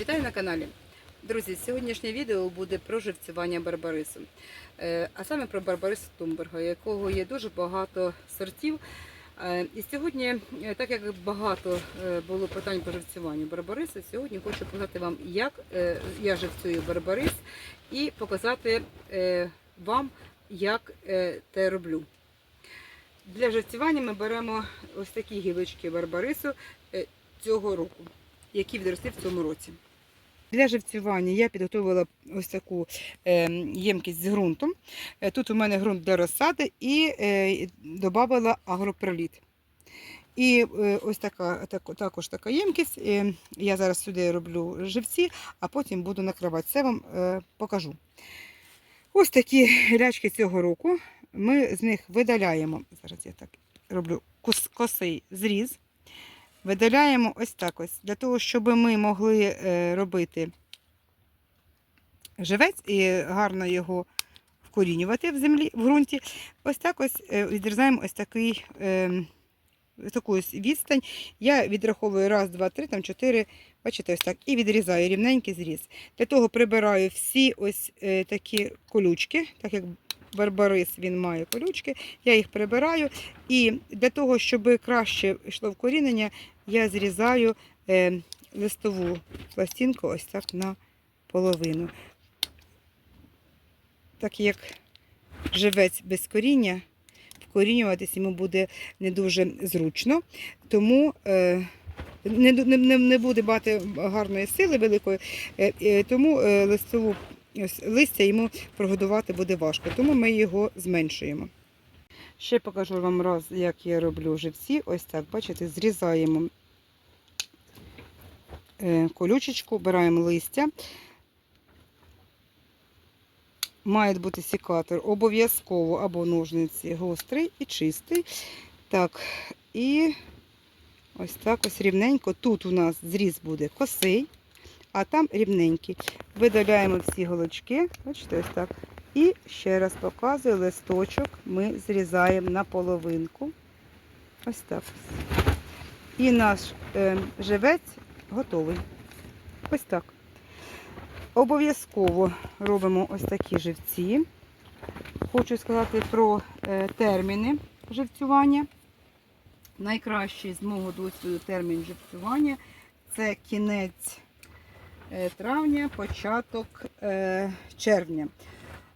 Вітаю на каналі. Друзі, сьогоднішнє відео буде про живцювання барбарису. Е, А саме про барбарису Тумберга, якого є дуже багато сортів. Е, І сьогодні, е, так як багато було питань по живцюванню барбариса, сьогодні хочу показати вам, як я живцюю барбарис і показати вам, як те роблю. Для живцювання ми беремо ось такі гілочки барбарису цього року, які відросли в цьому році. Для живцювання я підготувала ось таку е, ємкість з ґрунтом. Е, Тут у мене ґрунт для розсади і е, додавала агропроліт. І ось така, так, також така ємкість. Я зараз сюди роблю живці, а потім буду накривати. Це вам покажу. Ось такі рячки цього року. Ми з них видаляємо. Зараз я так роблю кос- косий зріз. Видаляємо ось так ось, для того, щоб ми могли е, робити живець і гарно його вкорінювати в землі, в ґрунті. Ось так ось е, відрізаємо ось такий, е, таку ось відстань. Я відраховую раз, два, три, там чотири, бачите, ось так, і відрізаю рівненький зріз. Для того прибираю всі ось е, такі колючки, так як барбарис він має колючки, я їх прибираю. І для того, щоб краще йшло вкорінення, я зрізаю е, листову пластинку ось так на половину. Так як живець без коріння, вкорінюватись йому буде не дуже зручно, тому е, не, не, не- буде мати гарної сили великої, е, тому листову ось, листя йому прогодувати буде важко, тому ми його зменшуємо. Ще покажу вам раз, як я роблю живці. Ось так, бачите, зрізаємо е, колючечку, обираємо листя. Має бути секатор обов'язково або ножниці гострий і чистий. Так, і ось так ось рівненько. Тут у нас зріз буде косий, а там рівненький. Видаляємо всі голочки, бачите, ось так. І ще раз показую, листочок ми зрізаємо на половинку. Ось так. І наш е, живець готовий. Ось так. Обов'язково робимо ось такі живці. Хочу сказати про е, терміни живцювання. Найкращий з мого досвіду термін живцювання це кінець травня, початок е, червня.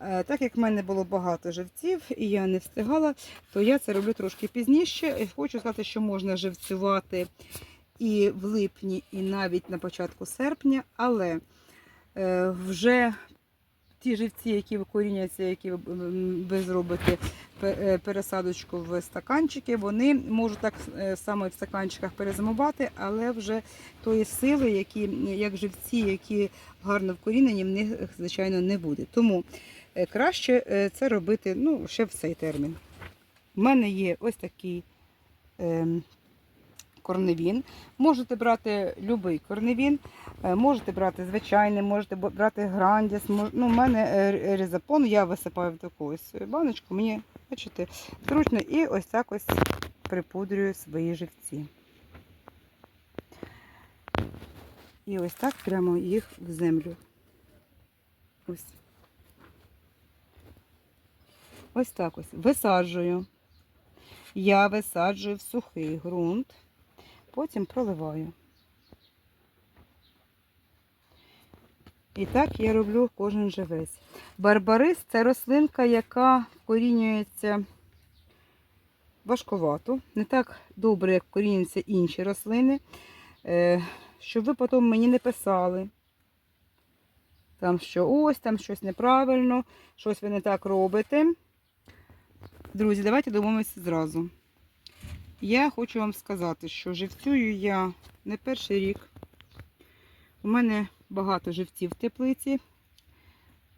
Е, Так як в мене було багато живців і я не встигала, то я це роблю трошки пізніше. Хочу сказати, що можна живцювати і в липні, і навіть на початку серпня, але е, вже ті живці, які викоріняться, які ви- м, зробите е, пересадочку в стаканчики, вони можуть так е, само в стаканчиках перезимувати, але вже тої сили, які, як живці, які гарно вкорінені, в них, звичайно, не буде. Тому е, краще е, це робити ну, ще в цей термін. У мене є ось такий ем, корневін. Можете брати будь-який корневін, е, можете брати звичайний, можете брати грандіс. Ну, у мене е, різапон, я висипаю в таку ось баночку, мені, бачите, зручно і ось так ось припудрюю свої живці. І ось так прямо їх в землю. Ось. Ось так ось. Висаджую. Я висаджую в сухий ґрунт, потім проливаю. І так я роблю кожен живець. Барбарис це рослинка, яка вкорінюється важковато, не так добре, як вкорінюються інші рослини. Е, Щоб ви потім мені не писали. Там що ось, там щось неправильно, щось ви не так робите. Друзі, давайте домовимося зразу. Я хочу вам сказати, що живцюю я не перший рік. У мене багато живців в теплиці.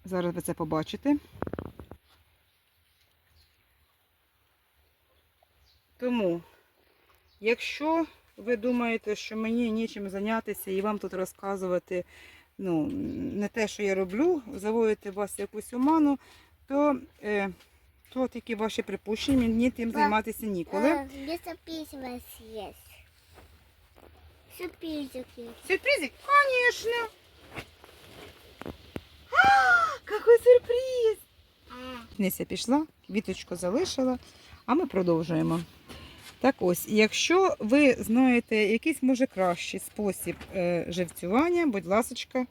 Зараз ви це побачите. Тому, якщо ви думаєте, що мені нічим зайнятися і вам тут розказувати ну, не те, що я роблю, заводити вас якусь оману, то, е, то тільки ваші припущення, мені тим займатися ніколи. Э, Без описывать есть. сюрпризик есть. Сюрпризик? Конечно. А, какой сюрприз! Неся пішла, віточку залишила, а ми продовжуємо. Так ось, якщо ви знаєте якийсь може кращий спосіб е, живцювання, будь ласка,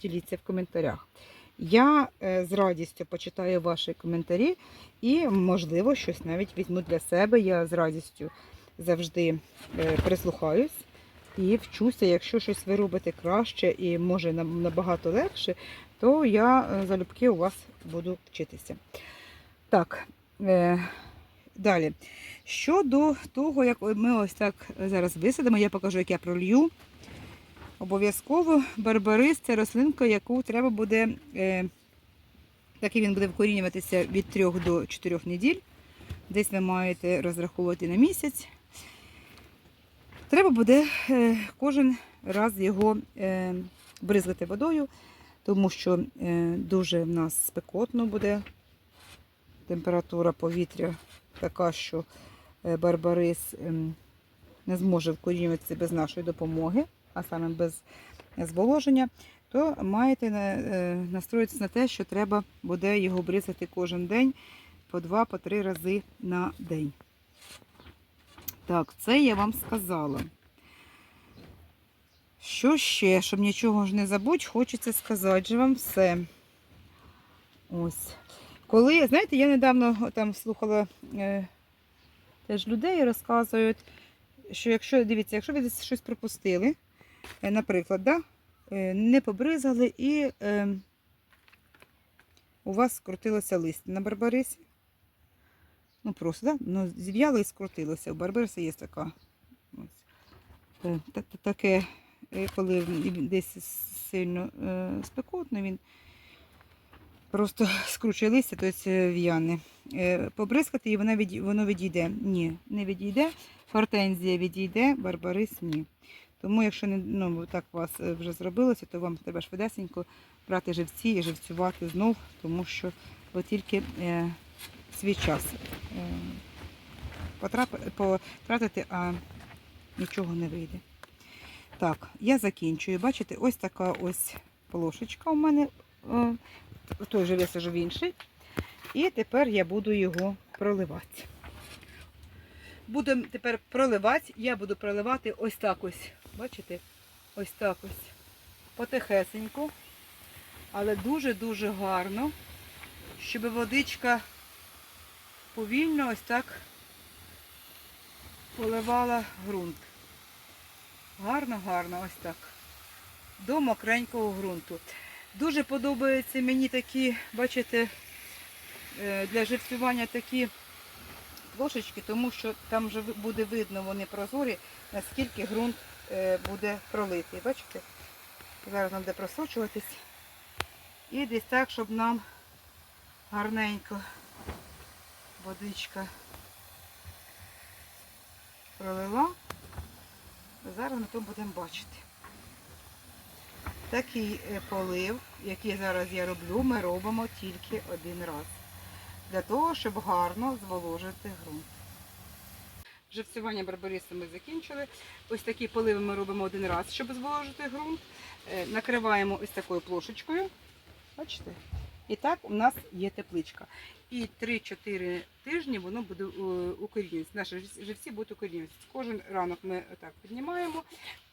діліться в коментарях. Я е, з радістю почитаю ваші коментарі і, можливо, щось навіть візьму для себе. Я з радістю завжди е, прислухаюсь і вчуся, якщо щось ви робите краще і може набагато легше, то я е, залюбки у вас буду вчитися. Так, далі. Щодо того, як ми ось так зараз висадимо, я покажу, як я пролью. Обов'язково барбарис це рослинка, яку треба буде, е, так і він буде вкорінюватися від 3 до 4 неділь. Десь ви маєте розраховувати на місяць. Треба буде е, кожен раз його е, бризгати водою, тому що дуже в нас спекотно буде температура повітря така, що барбарис ем, не зможе вкорінюватися без нашої допомоги, а саме без зволоження, то маєте е, настроїтися на те, що треба буде його бризати кожен день по два, по три рази на день. Так, це я вам сказала. Що ще, щоб нічого ж не забудь, хочеться сказати же вам все. Ось. Коли, знаєте, я недавно там слухала е, теж людей розказують, що якщо, дивіться, якщо ви десь щось пропустили, наприклад, да, е, не побризали і е, у вас скрутилося листя на барбарисі. Ну просто, да? ну, зів'яло і скрутилося. У барбариса є така. Ось. Е, та- та- Таке, е, коли десь сильно е, спекотно, він просто скручує листя, тобто в'яне. Е, Побризкати і воно відійде. Ні, не відійде. Гортензія відійде, барбарис ні. Тому, якщо не, ну, так у вас е, вже зробилося, то вам треба швидесенько брати живці і живцювати знов, тому що ви тільки е, свій час е, потрап- потратите, а нічого не вийде. Так, я закінчую. Бачите, ось така ось полошечка у мене. е, той же висажу в інший. І тепер я буду його проливати. Буду тепер проливати, я буду проливати ось так ось. Бачите? Ось так ось. Потихесенько. Але дуже-дуже гарно, щоб водичка повільно ось так поливала ґрунт. Гарно, гарно, ось так. До мокренького ґрунту. Дуже подобаються мені такі, бачите, е, для живцювання такі плошечки, тому що там вже буде видно, вони прозорі, наскільки ґрунт е, буде пролитий. Бачите? Зараз нам буде просочуватись. І десь так, щоб нам гарненько водичка пролила. Зараз ми то будемо бачити. Такий е, полив, який зараз я роблю, ми робимо тільки один раз. Для того, щоб гарно зволожити ґрунт. Живцювання барбарису ми закінчили. Ось такі поливи ми робимо один раз, щоб зволожити ґрунт. Е, Накриваємо ось такою плошечкою. Бачите? І так у нас є тепличка. І 3-4 тижні воно буде е, укорінюватися. Наші живці будуть укорінюватися. Кожен ранок ми отак піднімаємо,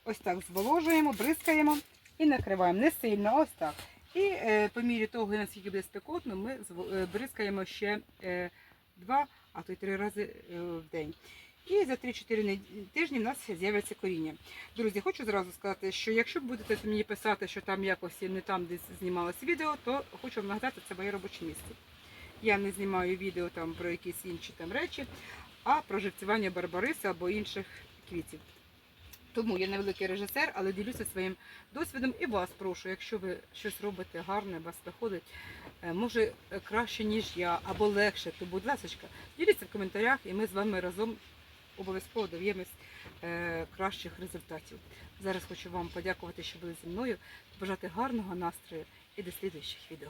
ось так зволожуємо, бризкаємо і накриваємо. Не сильно, ось так. І е, по мірі того, наскільки буде спекотно, ми е, бризкаємо ще е, два, а то й три рази в день. І за 3-4 тижні в нас з'явиться коріння. Друзі, хочу зразу сказати, що якщо будете мені писати, що там якось не там десь знімалось відео, то хочу вам нагадати, це моє робоче місце. Я не знімаю відео там про якісь інші там речі, а про живцювання барбариса або інших квітів. Тому я невеликий режисер, але ділюся своїм досвідом і вас прошу, якщо ви щось робите гарне, вас виходить, е, може краще, ніж я, або легше, то будь ласка, діліться в коментарях, і ми з вами разом обов'язково доб'ємось е, кращих результатів. Зараз хочу вам подякувати, що були зі мною, побажати гарного настрою і до слідуючих відео.